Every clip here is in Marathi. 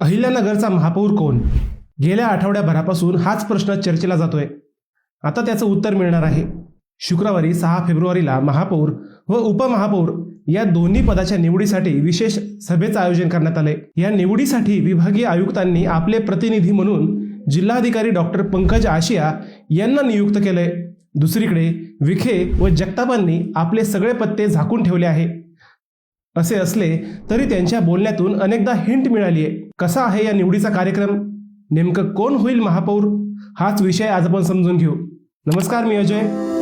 अहिल्यानगरचा महापौर कोण? गेल्या आठवड्याभरापासून हाच प्रश्न चर्चेला जातोय. आता त्याचं उत्तर मिळणार आहे. शुक्रवारी सहा फेब्रुवारीला महापौर व उपमहापौर या दोन्ही पदाच्या निवडीसाठी विशेष सभेचं आयोजन करण्यात आले या निवडीसाठी विभागीय आयुक्तांनी आपले प्रतिनिधी म्हणून जिल्हाधिकारी डॉक्टर पंकज आशिया यांना नियुक्त केलंय. दुसरीकडे विखे व जगतापांनी आपले सगळे पत्ते झाकून ठेवले आहे. असे असले तरी त्यांच्या बोलण्यातून अनेकदा हिंट मिळाली आहे कसा आहे या निवडीचा कार्यक्रम? नेमकं कोण होईल महापौर? हाच विषय आज आपण समजून घेऊ. नमस्कार मी अजय.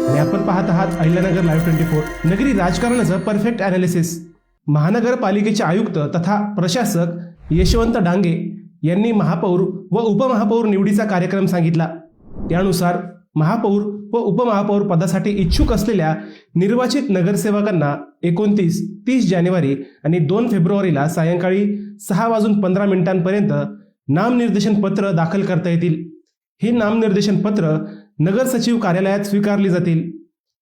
आणि आपण पाहत आहात अहिल्यानगर लाईव्ह ट्वेंटी फोर नगरी राजकारणाचं परफेक्ट अनालिसिस महानगरपालिकेचे आयुक्त तथा प्रशासक यशवंत डांगे यांनी महापौर व उपमहापौर निवडीचा कार्यक्रम सांगितला. त्यानुसार महापौर व उपमहापौर पदासाठी इच्छुक असलेल्या निर्वाचित नगरसेवकांना एकोणतीस तीस जानेवारी आणि दोन फेब्रुवारीला सायंकाळी सहा वाजून पंधरा मिनिटांपर्यंत नामनिर्देशन पत्र दाखल करता येतील. ही नामनिर्देशन पत्र नगर सचिव कार्यालयात स्वीकारली जातील.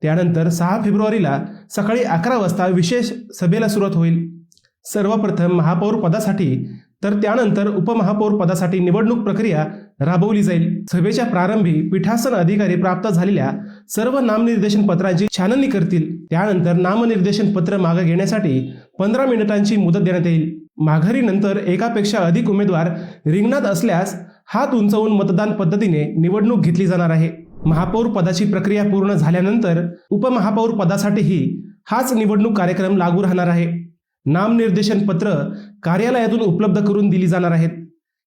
त्यानंतर सहा फेब्रुवारीला सकाळी अकरा वाजता विशेष सभेला सुरुवात होईल. सर्वप्रथम महापौर पदासाठी तर त्यानंतर उपमहापौर पदासाठी निवडणूक प्रक्रिया राबवली जाईल. सभेच्या प्रारंभी पीठासन अधिकारी प्राप्त झालेल्या सर्व नामनिर्देशन पत्रांची छाननी करतील. त्यानंतर नामनिर्देशन पत्र मागे घेण्यासाठी पंधरा मिनिटांची मुदत देण्यात येईल. माघारीनंतर एकापेक्षा अधिक उमेदवार रिंगणात असल्यास हात उंचावून मतदान पद्धतीने निवडणूक घेतली जाणार आहे. महापौर पदाची प्रक्रिया पूर्ण झाल्यानंतर उपमहापौर पदासाठीही हाच निवडणूक कार्यक्रम लागू राहणार आहे. नामनिर्देशन पत्र कार्यालयातून उपलब्ध करून दिली जाणार आहेत.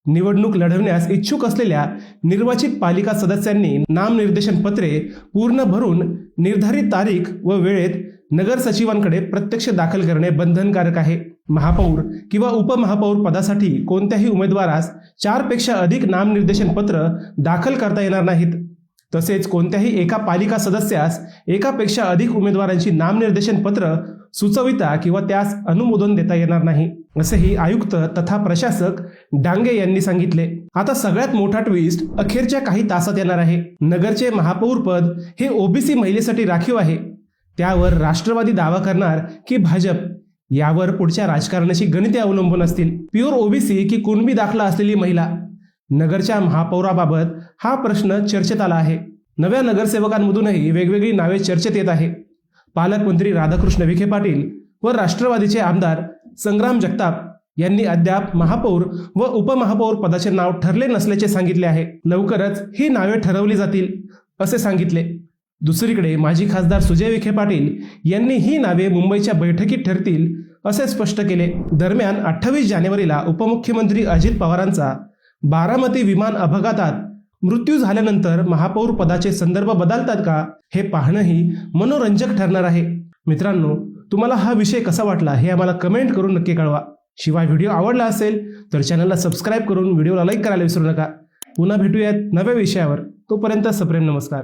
निवडणूक लढवण्यास इच्छुक असलेल्या निर्वाचित पालिका सदस्यांनी नामनिर्देशन पत्रे पूर्ण भरून निर्धारित तारीख व वेळेत नगर सचिवांकडे प्रत्यक्ष दाखल करणे बंधनकारक आहे. महापौर किंवा उपमहापौर पदासाठी कोणत्याही उमेदवारास चारपेक्षा अधिक नामनिर्देशन पत्र दाखल करता येणार नाहीत. तसेच कोणत्याही एका पालिका सदस्यास एकापेक्षा अधिक उमेदवारांची नामनिर्देशन पत्र सुचविता किंवा त्यास अनुमोदन देता येणार नाही असेही आयुक्त तथा प्रशासक डांगे यांनी सांगितले. आता सगळ्यात मोठा ट्विस्ट अखेरच्या काही तासात येणार आहे. नगरचे महापौर पद हे ओबीसी महिलेसाठी राखीव आहे. त्यावर राष्ट्रवादी दावा करणार की भाजप. यावर पुढच्या राजकारणाची गणिते अवलंबून असतील. प्युअर ओबीसी की कुणबी दाखला असलेली महिला. नगरच्या महापौराबाबत हा प्रश्न चर्चेत आला आहे. नव्या नगरसेवकांमधूनही वेगवेगळी नावे चर्चेत येत आहे. पालकमंत्री राधाकृष्ण विखे पाटील व राष्ट्रवादीचे आमदार संग्राम जगताप यांनी अद्याप महापौर व उपमहापौर पदाचे नाव ठरले नसल्याचे सांगितले आहे. लवकरच ही नावे ठरवली जातील असे सांगितले. दुसरीकडे माजी खासदार सुजय विखे पाटील यांनी ही नावे मुंबईच्या बैठकीत ठरतील असे स्पष्ट केले. दरम्यान अठ्ठावीस जानेवारीला उपमुख्यमंत्री अजित पवारांचा बारामती विमान अपघातात मृत्यू झाल्यानंतर महापौर पदाचे संदर्भ बदलतात का हे पाहणंही मनोरंजक ठरणार आहे. मित्रांनो तुम्हाला हा विषय कसा वाटला हे आम्हाला कमेंट करून नक्की कळवा. शिवाय व्हिडिओ आवडला असेल तर चॅनलला सबस्क्राईब करून व्हिडिओला लाईक करायला विसरू नका. पुन्हा भेटूयात नव्या विषयावर. तोपर्यंत सप्रेम नमस्कार.